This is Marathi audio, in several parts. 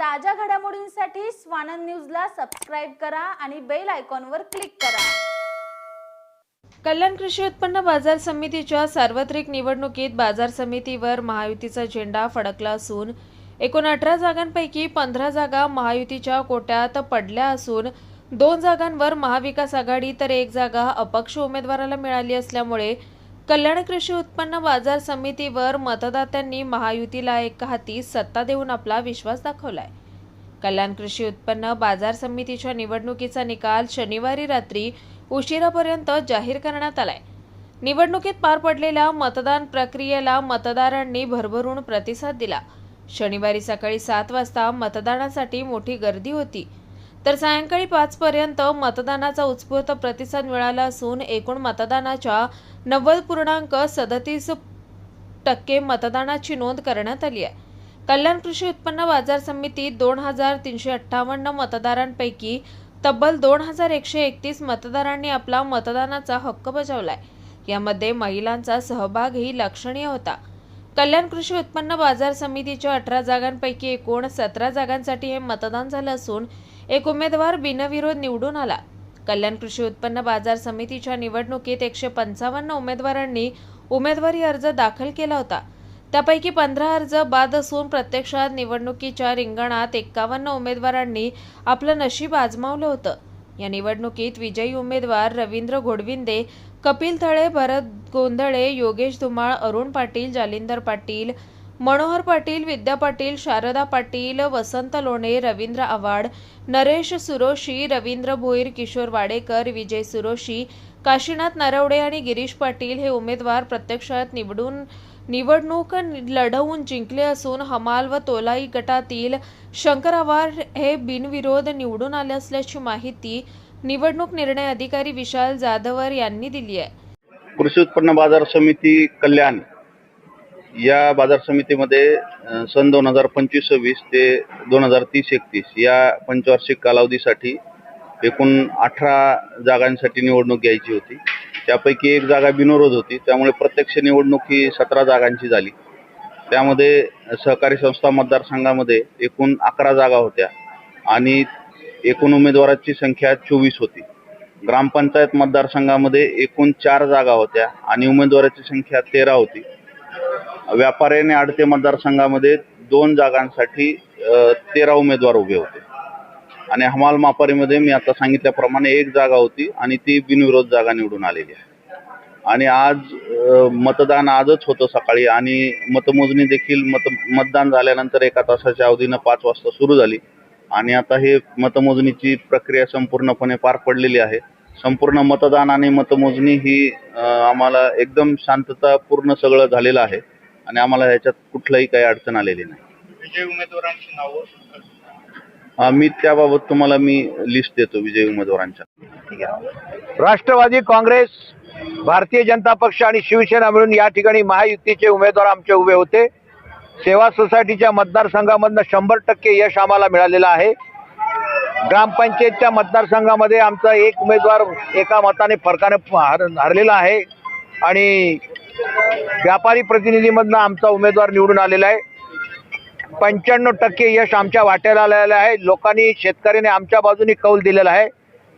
ताज्या घडामोडींसाठी स्वानंद न्यूजला सबस्क्राईब करा आणि बेल आयकॉनवर क्लिक करा. कल्याण कृषी उत्पन्न बाजार समितीच्या सार्वत्रिक निवडणुकीत बाजार समितीवर महायुतीचा झेंडा फडकला असून एकूण अठरा जागांपैकी पंधरा जागा महायुतीच्या कोट्यात पडल्या असून दोन जागांवर महाविकास आघाडी तर एक जागा अपक्ष उमेदवाराला मिळाली असल्यामुळे कल्याण कृषी उत्पन्न बाजार समितीवर मतदात्यांनी महायुतीला एक हाती सत्ता देऊन आपला विश्वास दाखवलाय. कल्याण कृषी उत्पन्न बाजार समितीच्या निवडणुकीचा निकाल शनिवारी रात्री उशिरापर्यंत जाहीर करण्यात आलाय. निवडणुकीत पार पडलेल्या मतदान प्रक्रियेला मतदारांनी भरभरून प्रतिसाद दिला. शनिवारी सकाळी सात वाजता मतदानासाठी मोठी गर्दी होती. तर सायंकाळी पाचपर्यंत मतदानाचा उत्स्फूर्त प्रतिसाद मिळाला असून एकूण मतदानाच्या नव्वद पूर्णांक सदतीस टक्के मतदानाची नोंद करण्यात आली आहे. कल्याण कृषी उत्पन्न बाजार समितीत दोन हजार तीनशे अठ्ठावन्न मतदारांपैकी तब्बल दोन हजार एकशे एकतीस मतदारांनी आपला मतदानाचा हक्क बजावलाय. यामध्ये महिलांचा सहभागही लक्षणीय होता. कल्याण कृषी उत्पन्न बाजार समितीच्या अठरा जागांपैकी एकूण सतरा जागांसाठी हे मतदान झालं असून एक उमेदवार बिनविरोध निवडून आला. कल्याण कृषी उत्पन्न बाजार समितीच्या निवडणुकीत एकशे पंचावन्न उमेदवारांनी उमेदवारी अर्ज दाखल केला होता. त्यापैकी पंधरा अर्ज बाद असून प्रत्यक्षात निवडणुकीच्या रिंगणात एक्कावन्न उमेदवारांनी आपलं नशीब आजमावलं होतं. या निवडणुकीत विजयी उमेदवार रवींद्र घोडविंदे कपिल थळे भरत गोंधळे योगेश धुमाळ अरुण पाटील जालिंदर पाटील मनोहर पाटील विद्या पाटील शारदा पाटील वसंत लोणे रवींद्र आव्हाड नरेश सुरोशी रवींद्र भोईर किशोर वाडेकर विजय सुरोशी काशीनाथ नरवडे आणि गिरीश पाटील हे उमेदवार प्रत्यक्षात निवडून निवडणूक लढवून जिंकले असून हमाल व तोलाई गटातील शंकर आवार हे बिनविरोध निवडून आले असल्याची माहिती निवडणूक निर्णय अधिकारी विशाल जाधवर यांनी दिली आहे. कृषी उत्पन्न बाजार समिती कल्याण या बाजार समितीमध्ये सन दोन हजार पंचवीस सव्वीस ते दोन हजार तीस एकतीस या पंचवार्षिक कालावधीसाठी एकूण अठरा जागांसाठी निवडणूक घ्यायची होती. त्यापैकी एक जागा बिनविरोध होती. त्यामुळे प्रत्यक्ष निवडणूक ही सतरा जागांची झाली. त्यामध्ये सहकारी संस्था मतदारसंघामध्ये एकूण अकरा जागा होत्या आणि एकूण उमेदवारांची संख्या चोवीस होती. ग्रामपंचायत मतदारसंघामध्ये एकूण चार जागा होत्या आणि उमेदवाराची संख्या तेरा होती. व्यापारी आणि आडते मतदारसंघामध्ये दोन जागांसाठी तेरा उमेदवार उभे होते. आणि हमाल मापारीमध्ये मी आता सांगितल्याप्रमाणे एक जागा होती आणि ती बिनविरोध जागा निवडून आलेली आहे. आणि आज मतदान आजच होतं सकाळी आणि मतमोजणी देखील मत मतदान झाल्यानंतर एका तासाच्या अवधीनं पाच वाजता सुरू झाली. आणि आता हे मतमोजणीची प्रक्रिया संपूर्णपणे पार पडलेली आहे. संपूर्ण मतदान आणि मतमोजणी ही आम्हाला एकदम शांततापूर्ण सगळं झालेलं आहे. आणि आम्हाला ह्याच्यात कुठलाही काही अडचण आलेली नाही. विजय उमेदवारांची नावं मी त्याबाबत तुम्हाला मी लिस्ट देतो विजयी उमेदवारांच्या. राष्ट्रवादी काँग्रेस भारतीय जनता पक्ष आणि शिवसेना मिळून या ठिकाणी महायुतीचे उमेदवार आमचे उभे होते. सेवा सोसायटीच्या मतदारसंघामधनं शंभर टक्के यश आम्हाला मिळालेलं आहे. ग्रामपंचायतच्या मतदारसंघामध्ये आमचा एक उमेदवार एका मताने फरकाने हर हरलेला आहे. आणि व्यापारी प्रतिनिधीमधनं आमचा उमेदवार निवडून आलेला आहे. पंच्याण्णव टक्के यश आमच्या वाट्याला आलेलं आहे. लोकांनी शेतकऱ्याने आमच्या बाजूने कौल दिलेला आहे.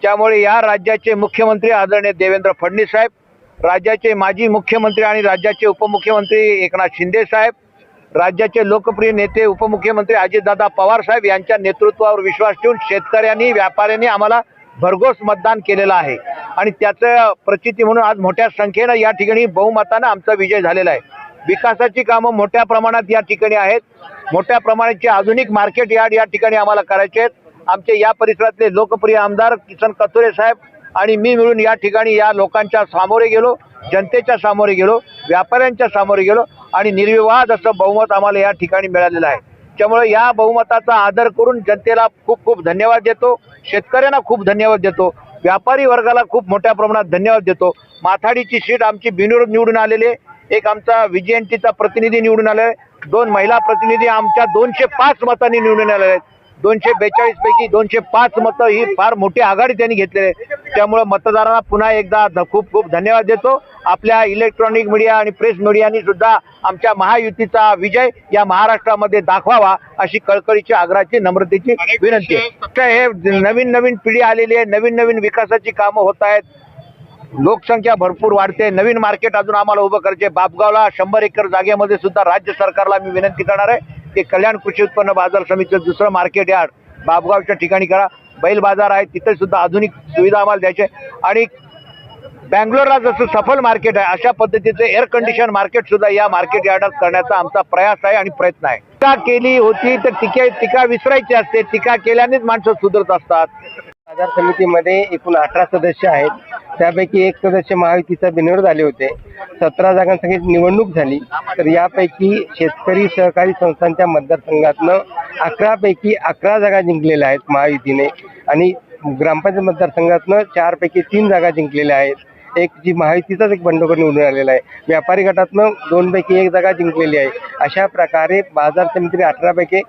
त्यामुळे या राज्याचे मुख्यमंत्री आदरणीय देवेंद्र फडणवीस साहेब राज्याचे माजी मुख्यमंत्री आणि राज्याचे उपमुख्यमंत्री एकनाथ शिंदे साहेब राज्याचे लोकप्रिय नेते उपमुख्यमंत्री अजितदादा पवार साहेब यांच्या नेतृत्वावर विश्वास ठेवून शेतकऱ्यांनी व्यापाऱ्यांनी आम्हाला भरघोस मतदान केलेलं आहे. आणि त्याचं प्रचिती म्हणून आज मोठ्या संख्येनं या ठिकाणी बहुमतानं आमचा विजय झालेला आहे. विकासाची कामं मोठ्या प्रमाणात या ठिकाणी आहेत. मोठ्या प्रमाणाचे आधुनिक मार्केट यार्ड या ठिकाणी आम्हाला करायचे आहेत. आमचे या परिसरातले लोकप्रिय आमदार किसन कथोरे साहेब आणि मी मिळून या ठिकाणी या लोकांच्या सामोरे गेलो जनतेच्या सामोरे गेलो व्यापाऱ्यांच्या सामोरे गेलो आणि निर्विवाद असं बहुमत आम्हाला या ठिकाणी मिळालेलं आहे. त्यामुळे या बहुमताचा आदर करून जनतेला खूप खूप धन्यवाद देतो शेतकऱ्यांना खूप धन्यवाद देतो व्यापारी वर्गाला खूप मोठ्या प्रमाणात धन्यवाद देतो. माथाडीची सीट आमची बिनविरोध निवडून आलेली आहे. एक आमचा विजयंतीचा प्रतिनिधी निवडून आलाय दोन महिला प्रतिनिधी आमच्या दोनशे पाच मतांनी निवडून आलेले आहेत. दोनशे बेचाळीस पैकी दोनशे पाच मतं ही फार मोठी आघाडी त्यांनी घेतलेली आहे. त्यामुळे मतदारांना पुन्हा एकदा खूप खूप धन्यवाद देतो. आपल्या इलेक्ट्रॉनिक मीडिया आणि प्रेस मीडियानी सुद्धा आमच्या महायुतीचा विजय या महाराष्ट्रामध्ये दाखवावा अशी कळकळीची आग्रहाची नम्रतेची विनंती आहे. हे नवीन नवीन पिढी आलेली आहे. नवीन नवीन विकासाची कामं होत आहेत. लोकसंख्या भरपूर वाढते. नवीन मार्केट अजून आम्हाला उभं करायचे. बापगावला शंभर एकर जागेमध्ये सुद्धा राज्य सरकारला मी विनंती करणार आहे की कल्याण कृषी उत्पन्न बाजार समितीचं दुसरं मार्केट यार्ड बापगावच्या ठिकाणी करा. बैल बाजार आहे तिथे सुद्धा आधुनिक सुविधा आम्हाला द्यायचे. आणि बँगलोरला जसं सफल मार्केट आहे अशा पद्धतीचं एअर कंडिशन मार्केट सुद्धा या मार्केट यार्डात करण्याचा आमचा प्रयास आहे आणि प्रयत्न आहे. टीका केली होती तर टीका टीका विसरायची असते. टीका केल्यानेच माणसं सुधरत असतात. बाजार समितीमध्ये एकूण अठरा सदस्य आहेत. त्यापैकी एक सदस्य महायुतीचा बिनविरोध आले होते. सतरा जागांसाठी निवडणूक झाली. तर यापैकी शेतकरी सहकारी संस्थांच्या मतदारसंघातनं अकरापैकी अकरा जागा जिंकलेल्या आहेत महायुतीने. आणि ग्रामपंचायत मतदारसंघातनं चारपैकी तीन जागा जिंकलेल्या आहेत. एक जी महायुतीचाच एक बंडखोर निवडून आलेला आहे. व्यापारी गटातनं दोनपैकी एक जागा जिंकलेली आहे. अशा प्रकारे बाजार समितीने अठरापैकी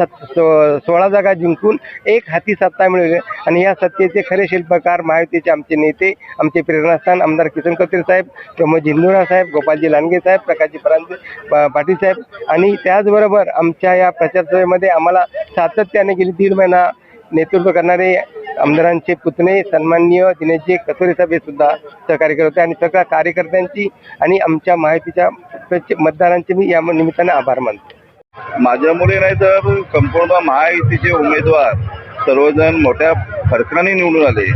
सत सो- सोळा जागा जिंकून एक हाती सत्ता मिळवली आणि या सत्तेचे खरे शिल्पकार महायुतीचे आमचे नेते आमचे प्रेरणास्थान आमदार किसन कत्रे साहेब प्रमोद झिंदुरा साहेब गोपालजी लांडगे साहेब प्रकाशजी परांजे पाटील साहेब. आणि त्याचबरोबर आमच्या या प्रचारसभेमध्ये आम्हाला सातत्याने गेली दीड महिना नेतृत्व करणारे आमदारांचे पुतणे सन्माननीय दिनेशजी कसोरे साहेब हे सुद्धा सहकार्य करत होते. आणि सगळ्या कार्यकर्त्यांची आणि आमच्या माहितीच्या मतदारांचे मी या निमित्ताने आभार मानतो. माझ्यामुळे नाही तर संपूर्ण महायुतीचे उमेदवार सर्वजण मोठ्या फरकाने निवडून आले.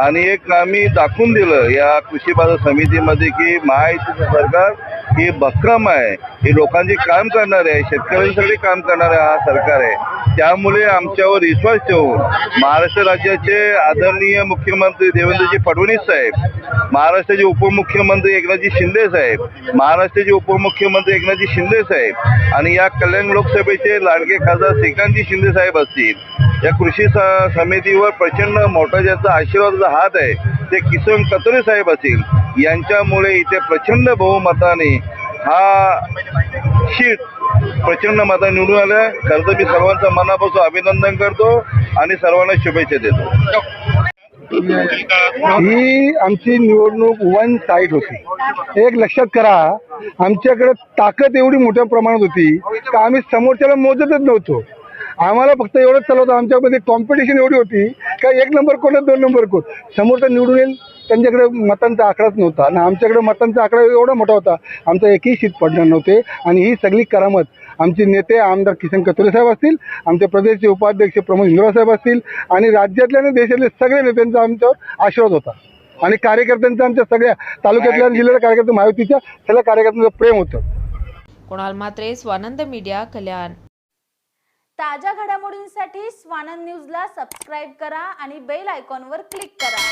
आणि एक आम्ही दाखवून दिलं या कृषी बाजार समितीमध्ये की महायुतीचं सरकार हे भक्कम आहे. हे लोकांची काम करणार आहे शेतकऱ्यांसाठी काम करणार हा सरकार आहे. त्यामुळे आमच्यावर विश्वास ठेवून महाराष्ट्र राज्याचे आदरणीय मुख्यमंत्री देवेंद्रजी फडणवीस साहेब महाराष्ट्राचे उपमुख्यमंत्री एकनाथजी शिंदे साहेब महाराष्ट्राचे उपमुख्यमंत्री एकनाथजी शिंदे साहेब आणि या कल्याण लोकसभेचे लाडके खासदार श्रीकांतजी शिंदे साहेब असतील. या कृषी समितीवर प्रचंड मोठा ज्याचा आशीर्वादाचा हात आहे ते किसन कतोरे साहेब असतील. यांच्यामुळे इथे प्रचंड बहुमताने हा शीट प्रचंड मता निवडून आल्या. खरं तर मी सर्वांचं मनापासून अभिनंदन करतो आणि सर्वांना शुभेच्छा देतो. ही आमची निवडणूक वन साईड होती. एक लक्षात करा आमच्याकडे ताकद एवढी मोठ्या प्रमाणात होती का आम्ही समोरच्याला मोजतच नव्हतो. आम्हाला फक्त एवढंच चालवतं आमच्यामध्ये कॉम्पिटिशन एवढी होती का एक नंबर कोण दोन नंबर कोण? समोरचा निवडून येईल. त्यांच्याकडे मतांचा आकडाच नव्हता आणि आमच्याकडे मतांचा आकडा एवढा मोठा होता आमचा एकही सीट पडणार नव्हते आणि ही सगळी करामत आमचे नेते आमदार किसन कतोरे साहेब असतील आमचे प्रदेशचे उपाध्यक्ष प्रमोद इंद्रा साहेब असतील आणि राज्यातल्या आणि देशातल्या सगळ्या नेत्यांचा आमच्यावर आशीर्वाद होता. आणि कार्यकर्त्यांचा आमच्या सगळ्या तालुक्यातल्या आणि जिल्ह्याच्या कार्यकर्ते महायुतीच्या सगळ्या कार्यकर्त्यांचं प्रेम होतं. कुणाल मात्रे स्वानंद मीडिया कल्याण. ताज्या घडामोडींसाठी स्वानंद न्यूजला सबस्क्राईब करा आणि बेल आयकॉनवर क्लिक करा.